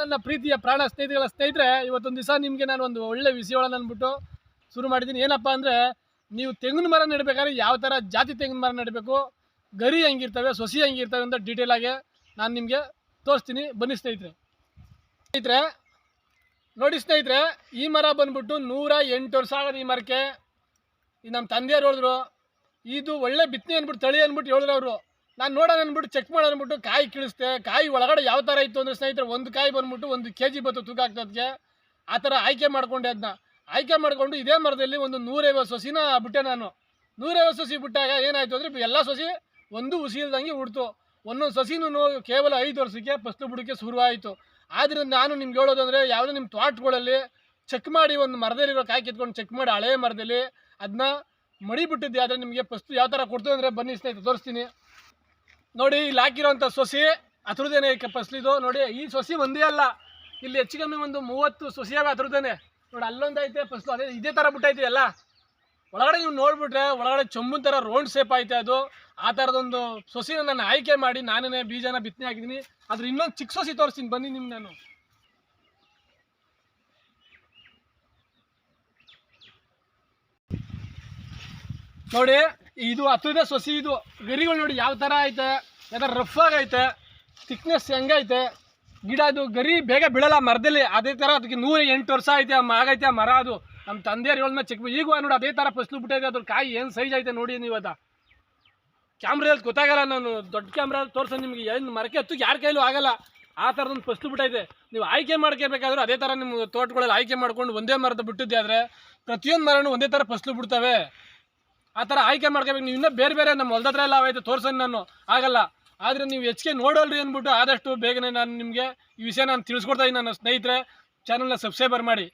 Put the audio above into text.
ನನ್ನ ಪ್ರೀತಿಯ ಪ್ರಾಣ ಸ್ನೇಹಿತಗಳ ಸ್ನೇಹಿತರೆ, ಇವತ್ತೊಂದು ದಿವಸ ನಿಮಗೆ ನಾನು ಒಂದು ಒಳ್ಳೆ ವಿಷಯಗಳನ್ನು ಅಂದ್ಬಿಟ್ಟು ಶುರು ಮಾಡಿದ್ದೀನಿ. ಏನಪ್ಪ ಅಂದರೆ, ನೀವು ತೆಂಗಿನ ಮರ ನೆಡಬೇಕಾದ್ರೆ ಯಾವ ಥರ ಜಾತಿ ತೆಂಗಿನ ಮರ ನೆಡಬೇಕು, ಗರಿ ಹೆಂಗಿರ್ತವೆ, ಸೊಸಿ ಹೆಂಗಿರ್ತವೆ ಅಂತ ಡೀಟೇಲ್ ಆಗಿ ನಾನು ನಿಮಗೆ ತೋರಿಸ್ತೀನಿ. ಬನ್ನಿ ಸ್ನೇಹಿತರೆ. ಸ್ನೇಹಿತರೆ, ನೋಡಿ ಸ್ನೇಹಿತರೆ, ಈ ಮರ ಬಂದ್ಬಿಟ್ಟು ನೂರ ಎಂಟು ವರ್ಷ ಆಗೋದು ಈ ಮರಕ್ಕೆ. ಈ ನಮ್ಮ ತಂದೆಯವ್ರು ಹೇಳಿದ್ರು, ಇದು ಒಳ್ಳೆ ಬಿತ್ತನೆ ಅಂದ್ಬಿಟ್ಟು ತಳಿ ಅಂದ್ಬಿಟ್ಟು ಹೇಳಿದ್ರು ಅವರು. ನಾನು ನೋಡೋಣ ಅಂದ್ಬಿಟ್ಟು ಚೆಕ್ ಮಾಡೋಣ ಅಂದ್ಬಿಟ್ಟು ಕಾಯಿ ಕೀಳಿಸ್ದೆ, ಕಾಯಿ ಒಳಗಡೆ ಯಾವ ಥರ ಇತ್ತು ಅಂದರೆ ಸ್ನೇಹಿತರೆ ಒಂದು ಕಾಯಿ ಬಂದ್ಬಿಟ್ಟು ಒಂದು ಕೆ ಜಿ ಬತ್ತು ತೂಕ ಆಗ್ತದಕ್ಕೆ ಆ ಥರ ಆಯ್ಕೆ ಮಾಡಿಕೊಂಡೆ ಅದನ್ನ ಆಯ್ಕೆ ಮಾಡಿಕೊಂಡು ಇದೇ ಮರದಲ್ಲಿ ಒಂದು ನೂರೈವತ್ತು ಸೊಸಿನ ಬಿಟ್ಟೆ ನಾನು. ನೂರೈವತ್ತು ಸೊಸಿ ಬಿಟ್ಟಾಗ ಏನಾಯಿತು ಅಂದರೆ ಎಲ್ಲ ಸೊಸಿ ಒಂದು ಹುಸಿ ಹುಡ್ತು ಒಂದೊಂದು ಸಸಿನೂ ಕೇವಲ ಐದು ವರ್ಷಕ್ಕೆ ಫಸ್ಲು ಬಿಡೋಕ್ಕೆ ಶುರುವಾಯಿತು. ಆದ್ದರಿಂದ ನಾನು ನಿಮ್ಗೆ ಹೇಳೋದು ಅಂದರೆ ಯಾವುದೇ ನಿಮ್ಮ ತೋಟಗಳಲ್ಲಿ ಚೆಕ್ ಮಾಡಿ ಒಂದು ಮರದಲ್ಲಿರೋ ಕಾಯಿ ಕಿತ್ಕೊಂಡು ಚೆಕ್ ಮಾಡಿ ಹಳೆ ಮರದಲ್ಲಿ ಅದನ್ನ ಮಡಿ ಬಿಟ್ಟಿದ್ದೆ. ಆದರೆ ನಿಮಗೆ ಫಸ್ಟ್ ಯಾವ ಥರ ಕೊಡ್ತು ಅಂದರೆ ಬನ್ನಿ ಸ್ನೇಹಿತರೆ, ತೋರಿಸ್ತೀನಿ. ನೋಡಿ, ಇಲ್ಲಿ ಹಾಕಿರೋಂಥ ಸೊಸಿ ಹತ್ರದೇನೆ ಫಸ್ಲಿದು ನೋಡಿ, ಈ ಸೊಸಿ ಒಂದೇ ಅಲ್ಲ. ಇಲ್ಲಿ ಹೆಚ್ಚು ಕಮ್ಮಿ ಒಂದು ಮೂವತ್ತು ಸೊಸಿಯಾಗ ಹತ್ರದೇನೆ ನೋಡಿ, ಅಲ್ಲೊಂದೈತೆ ಫಸ್ಲು, ಅದೇ ಇದೇ ಥರ ಬಿಟ್ಟೈತೆ ಎಲ್ಲ. ಒಳಗಡೆ ನೀವು ನೋಡಿಬಿಟ್ರೆ, ಒಳಗಡೆ ಚೊಂಬನ್ ಥರ ರೌಂಡ್ ಶೇಪ್ ಐತೆ ಅದು. ಆ ಥರದೊಂದು ಸೊಸಿನ ನಾನು ಆಯ್ಕೆ ಮಾಡಿ ನಾನೇ ಬೀಜನ ಬಿತ್ತನೆ ಹಾಕಿದ್ದೀನಿ ಅದ್ರ ಇನ್ನೊಂದು ಚಿಕ್ಕ ಸೊಸಿ ತೋರಿಸ್ತೀನಿ, ಬನ್ನಿ ನಿಮ್ಗೆ ನಾನು. ನೋಡಿ ಇದು ಹತ್ತದ ಸೊಸಿ, ಇದು ಗರಿಗಳು ನೋಡಿ ಯಾವ ಥರ ಐತೆ, ಯಾವ್ದಾರ ರಫ್ ಆಗೈತೆ ಥಿಕ್ನೆಸ್ ಹೆಂಗೈತೆ ಗಿಡ ಅದು ಗರಿ ಬೇಗ ಬೀಳಲ್ಲ ಮರದಲ್ಲಿ, ಅದೇ ಥರ ಅದಕ್ಕೆ ನೂರ ಎಂಟು ವರ್ಷ ಐತೆ ಆಗೈತೆ ಆ ಮರ ಅದು. ನಮ್ಮ ತಂದೆಯವ್ರು ಹೇಳಿದ್ಮೇಲೆ ಚಿಕ್ಕ ಈಗ ನೋಡಿ ಅದೇ ಥರ ಫಸ್ಲು ಬಿಟ್ಟೈತೆ ಅದ್ರ ಕಾಯಿ ಏನು ಸೈಜ್ ಐತೆ ನೋಡಿ ನೀವು ಅದ. ಕ್ಯಾಮ್ರಾದಲ್ಲಿ ಗೊತ್ತಾಗಲ್ಲ ನಾನು, ದೊಡ್ಡ ಕ್ಯಾಮ್ರಾ ತೋರ್ಸೋ ನಿಮಗೆ, ಏನು ಮರಕ್ಕೆ ಹತ್ತು ಯಾರ ಕೈಲೂ ಆಗಲ್ಲ. ಆ ಥರದೊಂದು ಫಸ್ಲು ಬಿಟ್ಟೈತೆ ನೀವು ಆಯ್ಕೆ ಮಾಡ್ಕೋಬೇಕಾದ್ರೂ ಅದೇ ಥರ ನಿಮ್ಮ ತೋಟಗಳಲ್ಲಿ ಆಯ್ಕೆ ಮಾಡ್ಕೊಂಡು ಒಂದೇ ಮರದ ಬಿಟ್ಟಿದ್ದೆ ಆದರೆ ಪ್ರತಿಯೊಂದು ಮರನೂ ಒಂದೇ ಥರ ಫಸ್ಲು ಬಿಡ್ತವೆ. ಆ ಥರ ಆಯ್ಕೆ ಮಾಡ್ಕೋಬೇಕು. ನೀವು ಇನ್ನೂ ಬೇರೆ ಬೇರೆ ನಮ್ಮ ಹೊಲ್ದ ಹತ್ರ ಎಲ್ಲ ಆಯ್ತು ತೋರ್ಸೋಣ ನಾನು. ಆಗಲ್ಲ. ಆದರೆ ನೀವು ಹೆಚ್ಚಿಗೆ ನೋಡೋಲ್ರಿ ಅಂದ್ಬಿಟ್ಟು ಆದಷ್ಟು ಬೇಗನೆ ನಾನು ನಿಮಗೆ ಈ ವಿಷಯ ನಾನು ತಿಳಿಸ್ಕೊಡ್ತಾ ಇದ್ದೀನಿ ನನ್ನ ಸ್ನೇಹಿತರೆ. ಚಾನಲ್ನ ಸಬ್ಸ್ಕ್ರೈಬರ್ ಮಾಡಿ.